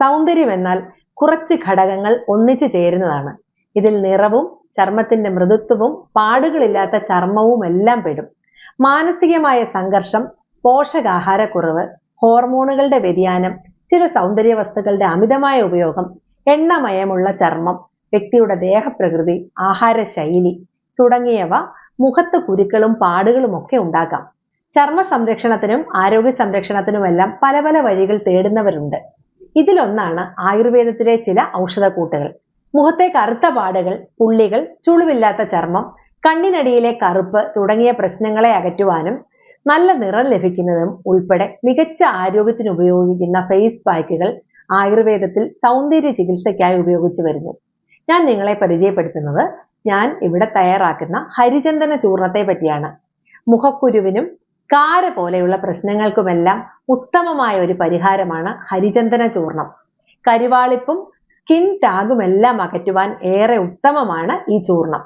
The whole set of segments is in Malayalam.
സൗന്ദര്യം എന്നാൽ കുറച്ച് ഘടകങ്ങൾ ഒന്നിച്ചു ചേരുന്നതാണ്. ഇതിൽ നിറവും ചർമ്മത്തിന്റെ മൃദുത്വവും പാടുകളില്ലാത്ത ചർമ്മവും എല്ലാം പെടും. മാനസികമായ സംഘർഷം പോഷകാഹാരക്കുറവ് ഹോർമോണുകളുടെ വ്യതിയാനം ചില സൗന്ദര്യ വസ്തുക്കളുടെ അമിതമായ ഉപയോഗം എണ്ണമയമുള്ള ചർമ്മം വ്യക്തിയുടെ ദേഹപ്രകൃതി ആഹാര ശൈലി തുടങ്ങിയവ മുഖത്ത് കുരുക്കളും പാടുകളും ഒക്കെ ഉണ്ടാക്കാം ചർമ്മ സംരക്ഷണത്തിനും ആരോഗ്യ സംരക്ഷണത്തിനുമെല്ലാം പല പല വഴികൾ തേടുന്നവരുണ്ട്. ഇതിലൊന്നാണ് ആയുർവേദത്തിലെ ചില ഔഷധക്കൂട്ടുകൾ. മുഖത്തെ കറുത്ത പാടുകൾ പുള്ളികൾ ചുളിവില്ലാത്ത ചർമ്മം കണ്ണിനടിയിലെ കറുപ്പ് തുടങ്ങിയ പ്രശ്നങ്ങളെ അകറ്റുവാനും നല്ല നിറം ലഭിക്കുന്നതും ഉൾപ്പെടെ മികച്ച ആരോഗ്യത്തിന് ഉപയോഗിക്കുന്ന ഫേസ് പാക്കുകൾ ആയുർവേദത്തിൽ സൗന്ദര്യ ചികിത്സയ്ക്കായി ഉപയോഗിച്ചു വരുന്നു. ഞാൻ നിങ്ങളെ പരിചയപ്പെടുത്തുന്നത് ഞാൻ ഇവിടെ തയ്യാറാക്കുന്ന ഹരിചന്ദന ചൂർണത്തെ പറ്റിയാണ്. മുഖക്കുരുവിനും കാര പോലെയുള്ള പ്രശ്നങ്ങൾക്കുമെല്ലാം ഉത്തമമായ ഒരു പരിഹാരമാണ് ഹരിചന്ദന ചൂർണം. കരിവാളിപ്പും സ്കിൻ ടാഗും എല്ലാം അകറ്റുവാൻ ഏറെ ഉത്തമമാണ് ഈ ചൂർണം.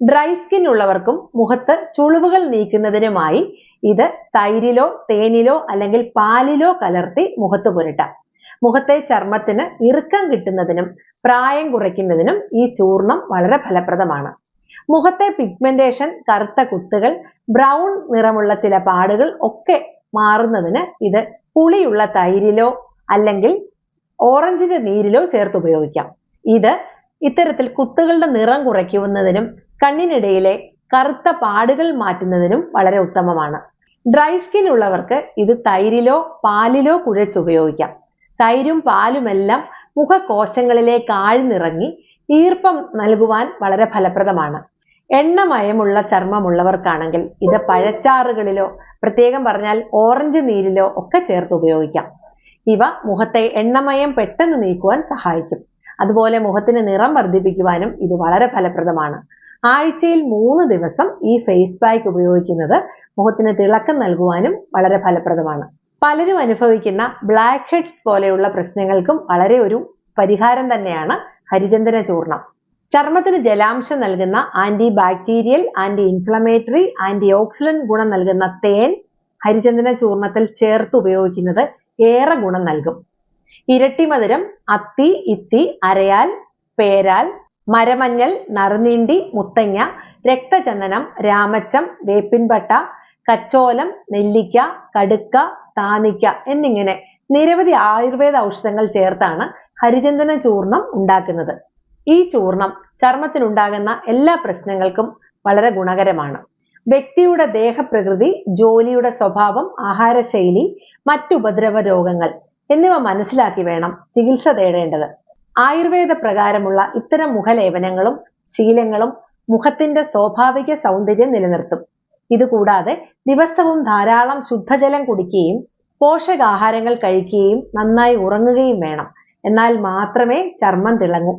ഡ്രൈ സ്കിൻ ഉള്ളവർക്കും മുഖത്ത് ചുളിവുകൾ നീക്കുന്നതിനുമായി ഇത് തൈരിലോ തേനിലോ അല്ലെങ്കിൽ പാലിലോ കലർത്തി മുഖത്ത് പുരട്ടാം. മുഖത്തെ ചർമ്മത്തിന് ഇറുക്കം കിട്ടുന്നതിനും പ്രായം കുറയ്ക്കുന്നതിനും ഈ ചൂർണം വളരെ ഫലപ്രദമാണ്. മുഖത്തെ പിഗ്മെന്റേഷൻ കറുത്ത കുത്തുകൾ ബ്രൗൺ നിറമുള്ള ചില പാടുകൾ ഒക്കെ മാറുന്നതിന് ഇത് പുളിയുള്ള തൈരിലോ അല്ലെങ്കിൽ ഓറഞ്ചിന്റെ നീരിലോ ചേർത്ത് ഉപയോഗിക്കാം. ഇത് ഇത്തരത്തിൽ കുത്തുകളുടെ നിറം കുറയ്ക്കുന്നതിനും കണ്ണിനിടയിലെ കറുത്ത പാടുകൾ മാറ്റുന്നതിനും വളരെ ഉത്തമമാണ്. ഡ്രൈ സ്കിൻ ഉള്ളവർക്ക് ഇത് തൈരിലോ പാലിലോ കുഴച്ചുപയോഗിക്കാം തൈരും പാലുമെല്ലാം മുഖകോശങ്ങളിലേക്ക് ആഴ്ന്നിറങ്ങി ഈർപ്പം നൽകുവാൻ വളരെ ഫലപ്രദമാണ്. എണ്ണമയമുള്ള ചർമ്മമുള്ളവർക്കാണെങ്കിൽ ഇത് പഴച്ചാറുകളിലോ പ്രത്യേകം പറഞ്ഞാൽ ഓറഞ്ച് നീരിലോ ഒക്കെ ചേർത്ത് ഉപയോഗിക്കാം. ഇവ മുഖത്തെ എണ്ണമയം പെട്ടെന്ന് നീക്കുവാൻ സഹായിക്കും. അതുപോലെ മുഖത്തിന് നിറം വർദ്ധിപ്പിക്കുവാനും ഇത് വളരെ ഫലപ്രദമാണ്. ആഴ്ചയിൽ മൂന്ന് ദിവസം ഈ ഫേസ് പാക്ക് ഉപയോഗിക്കുന്നത് മുഖത്തിന് തിളക്കം നൽകുവാനും വളരെ ഫലപ്രദമാണ്. പലരും അനുഭവിക്കുന്ന ബ്ലാക്ക് ഹെഡ്സ് പോലെയുള്ള പ്രശ്നങ്ങൾക്കും വളരെ ഒരു പരിഹാരം തന്നെയാണ് ഹരിചന്ദന ചൂർണം. ചർമ്മത്തിന് ജലാംശം നൽകുന്ന anti bacterial anti inflammatory anti oxidant ഗുണം നൽകുന്ന തേൻ ഹരിചന്ദന ചൂർണത്തിൽ ചേർത്ത് ഉപയോഗിക്കുന്നത് ഏറെ ഗുണം നൽകും. ഇരട്ടിമധുരം അത്തി ഇത്തി അരയാൽ പേരാൽ മരമഞ്ഞൾ നറുനീണ്ടി മുത്തങ്ങ രക്തചന്ദനം രാമച്ചം വേപ്പിൻപട്ട കച്ചോലം നെല്ലിക്ക കടുക്ക താനിക്ക എന്നിങ്ങനെ നിരവധി ആയുർവേദ ഔഷധങ്ങൾ ചേർത്താണ് ഹരിചന്ദന ചൂർണം ഉണ്ടാക്കുന്നത്. ഈ ചൂർണം ചർമ്മത്തിനുണ്ടാകുന്ന എല്ലാ പ്രശ്നങ്ങൾക്കും വളരെ ഗുണകരമാണ്. വ്യക്തിയുടെ ദേഹപ്രകൃതി ജോലിയുടെ സ്വഭാവം ആഹാരശൈലി മറ്റുപദ്രവ രോഗങ്ങൾ എന്നിവ മനസ്സിലാക്കി വേണം ചികിത്സ തേടേണ്ടത്. ആയുർവേദ പ്രകാരമുള്ള ഇത്തരം മുഖലേപനങ്ങളും ശീലങ്ങളും മുഖത്തിന്റെ സ്വാഭാവിക സൗന്ദര്യം നിലനിർത്തും. ഇതുകൂടാതെ ദിവസവും ധാരാളം ശുദ്ധജലം കുടിക്കുകയും പോഷകാഹാരങ്ങൾ കഴിക്കുകയും നന്നായി ഉറങ്ങുകയും വേണം. എന്നാൽ മാത്രമേ ചർമ്മം തിളങ്ങൂ.